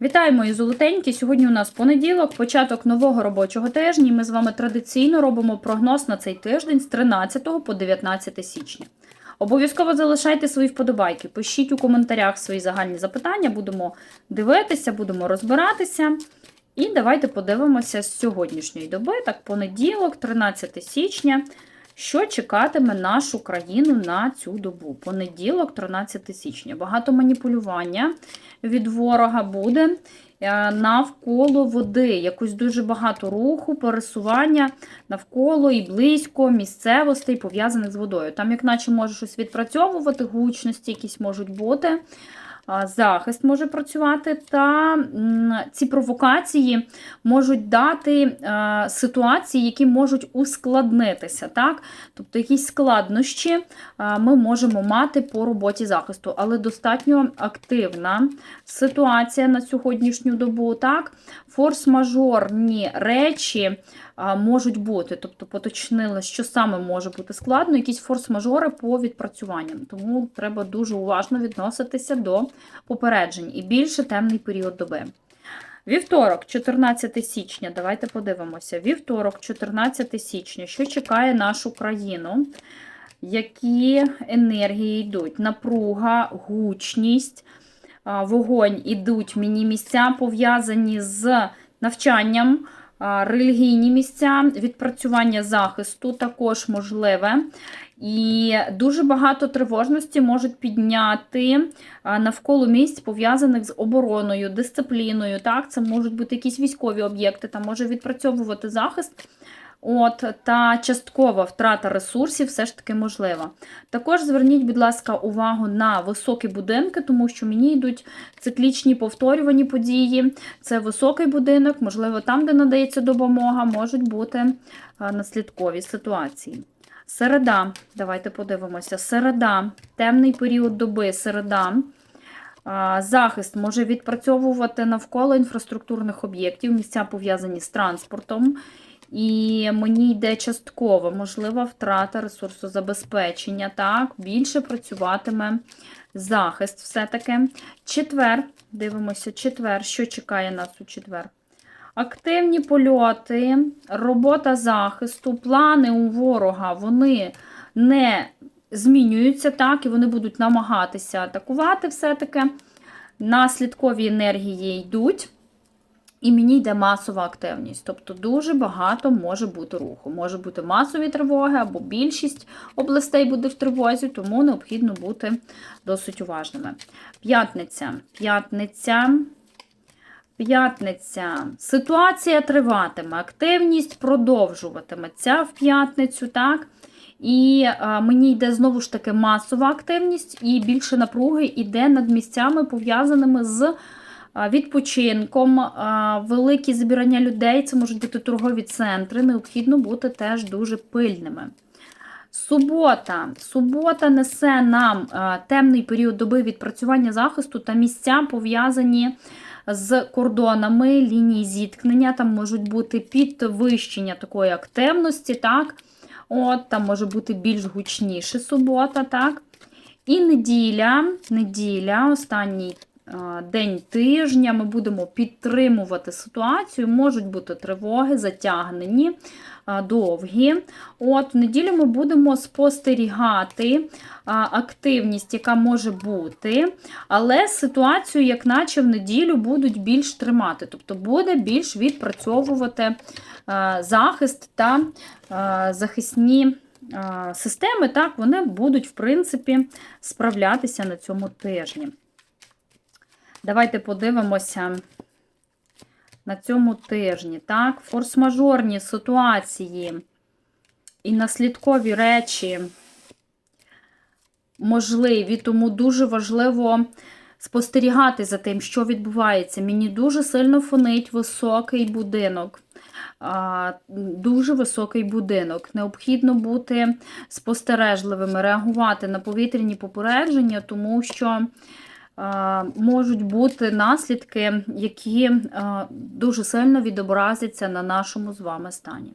Вітаю, мої золотенькі! Сьогодні у нас понеділок, початок нового робочого тижня. Ми з вами традиційно робимо прогноз на цей тиждень з 13 по 19 січня. Обов'язково залишайте свої вподобайки, пишіть у коментарях свої загальні запитання, будемо дивитися, будемо розбиратися. І давайте подивимося з сьогоднішньої доби, так, понеділок, 13 січня. Що чекатиме нашу країну на цю добу? Понеділок, 13 січня. Багато маніпулювання від ворога буде е, навколо води. Якось дуже багато руху, пересування навколо і близько місцевостей, пов'язаних з водою. Там, як наче, може щось відпрацьовувати, гучності якісь можуть бути. Захист може працювати, та ці провокації можуть дати е, ситуації, які можуть ускладнитися. Так? Тобто якісь складнощі е, ми можемо мати по роботі захисту, але достатньо активна ситуація на сьогоднішню добу. Так? Форс-мажорні речі можуть бути, тобто поточнили, що саме може бути складно, якісь форс-мажори по відпрацюванням. Тому треба дуже уважно відноситися до попереджень і більше темний період доби. Вівторок, 14 січня, давайте подивимося. Вівторок, 14 січня, що чекає нашу країну? Які енергії йдуть? Напруга, гучність, вогонь ідуть міні-місця, пов'язані з навчанням, релігійні місця, відпрацювання захисту також можливе. І дуже багато тривожності можуть підняти навколо місць, пов'язаних з обороною, дисципліною. Так, Це можуть бути якісь військові об'єкти, там може відпрацьовувати захист. От, Та часткова втрата ресурсів все ж таки можлива. Також зверніть, будь ласка, увагу на високі будинки, тому що мені йдуть циклічні повторювані події. Це високий будинок, можливо, там, де надається допомога, можуть бути наслідкові ситуації. Середа, давайте подивимося. Середа, темний період доби, середа. Захист може відпрацьовувати навколо інфраструктурних об'єктів, місця пов'язані з транспортом. І мені йде частково можлива втрата ресурсозабезпечення. Так, більше працюватиме захист все-таки. Четвер, дивимося, четвер, що чекає нас у четвер? Активні польоти, робота захисту, плани у ворога, вони не змінюються, так, і вони будуть намагатися атакувати все-таки. Наслідкові енергії йдуть. І мені йде масова активність. Тобто дуже багато може бути руху. Може бути масові тривоги, або більшість областей буде в тривозі, тому необхідно бути досить уважними. П'ятниця. П'ятниця. П'ятниця. Ситуація триватиме, активність продовжуватиметься в п'ятницю, так? І а, мені йде знову ж таки масова активність, і більше напруги йде над місцями, пов'язаними з відпочинком, великі збирання людей, це можуть бути торгові центри, необхідно бути теж дуже пильними. Субота. Субота несе нам темний період доби відпрацювання захисту та місця пов'язані з кордонами лінії зіткнення. Там можуть бути підвищення такої активності, так? От, Там може бути більш гучніше субота, так? І неділя, неділя, останній день тижня, ми будемо підтримувати ситуацію. Можуть бути тривоги, затягнені, довгі. От, В неділю ми будемо спостерігати активність, яка може бути, але ситуацію, як наче в неділю, будуть більш тримати, тобто буде більш відпрацьовувати захист та захисні. Системи, так, вони будуть, в принципі, справлятися на цьому тижні. Давайте подивимося на цьому тижні. Так, форс-мажорні ситуації і наслідкові речі можливі, тому дуже важливо спостерігати за тим, що відбувається. Мені дуже сильно фонить високий будинок. Дуже високий будинок. Необхідно бути спостережливими, реагувати на повітряні попередження, тому що можуть бути наслідки, які дуже сильно відобразяться на нашому з вами стані.